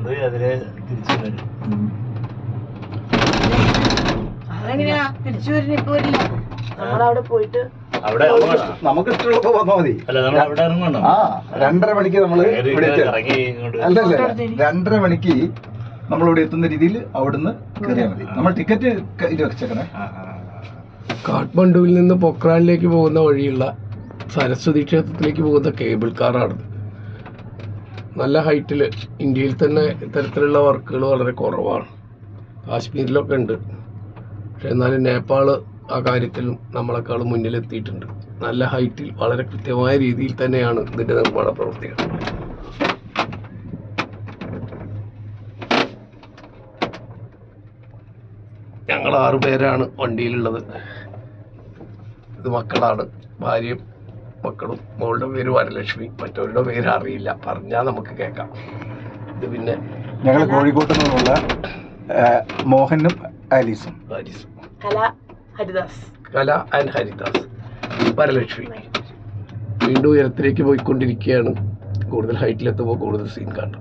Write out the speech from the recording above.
കൊണ്ടുപോയി അതിലെ തിരിച്ചു വരും. അതെങ്ങനെയാ? തിരിച്ചു വരുന്ന ഇപ്പൊ വരില്ല. നമ്മളവിടെ പോയിട്ട് അവിടെ. നമുക്ക് ഇഷ്ടമുള്ളപ്പോ മതി. അല്ല നമ്മൾ അവിടെ ഇറങ്ങണം ആ രണ്ടര മണിക്ക് നമ്മൾ ഇവിടെ അല്ലല്ല രണ്ടര മണിക്ക് നമ്മൾ ഇവിടെ എത്തുന്ന രീതിയിൽ അവിടുന്ന് കയറിയാൽ മതി. നമ്മൾ ടിക്കറ്റ് കയ്യിൽ വെച്ചേക്കണേ. കാഠ്മണ്ഡുവിൽ നിന്ന് പൊക്രാനിലേക്ക് പോകുന്ന വഴിയുള്ള സരസ്വതി ക്ഷേത്രത്തിലേക്ക് പോകുന്ന കേബിൾ കാറാണിത്. നല്ല ഹൈറ്റിൽ ഇന്ത്യയിൽ തന്നെ ഇത്തരത്തിലുള്ള വർക്കുകൾ വളരെ കുറവാണ്. കാശ്മീരിലൊക്കെ ഉണ്ട്. പക്ഷെ എന്നാലും നേപ്പാൾ ആ കാര്യത്തിൽ നമ്മളെക്കാൾ മുന്നിലെത്തിയിട്ടുണ്ട് നല്ല ഹൈറ്റിൽ വളരെ കൃത്യമായ രീതിയിൽ തന്നെയാണ് ഇതിന്റെ നിർമ്മാണ പ്രവൃത്തികൾ. ഞങ്ങൾ ആറു പേരാണ് വണ്ടിയിലുള്ളത്. ഇത് മക്കളാണ്. ഭാര്യയും മക്കളും മോളുടെ പേര് വരലക്ഷ്മി മറ്റവരുടെ പേര് അറിയില്ല. പറഞ്ഞാൽ നമുക്ക് കേൾക്കാം. ഇത് പിന്നെ ഞങ്ങൾ കോഴിക്കോട്ട് നിന്നുള്ള മോഹനും ആലീസും. ആലീസും. കല ഹരിദാസ്. കല ആൻഡ് ഹരിദാസ്. വരലക്ഷ്മി. വീണ്ടും ഉയരത്തിലേക്ക് പോയിക്കൊണ്ടിരിക്കുകയാണ്. കൂടുതൽ ഹൈറ്റിലെത്തുമ്പോൾ കൂടുതൽ സീൻ കാണും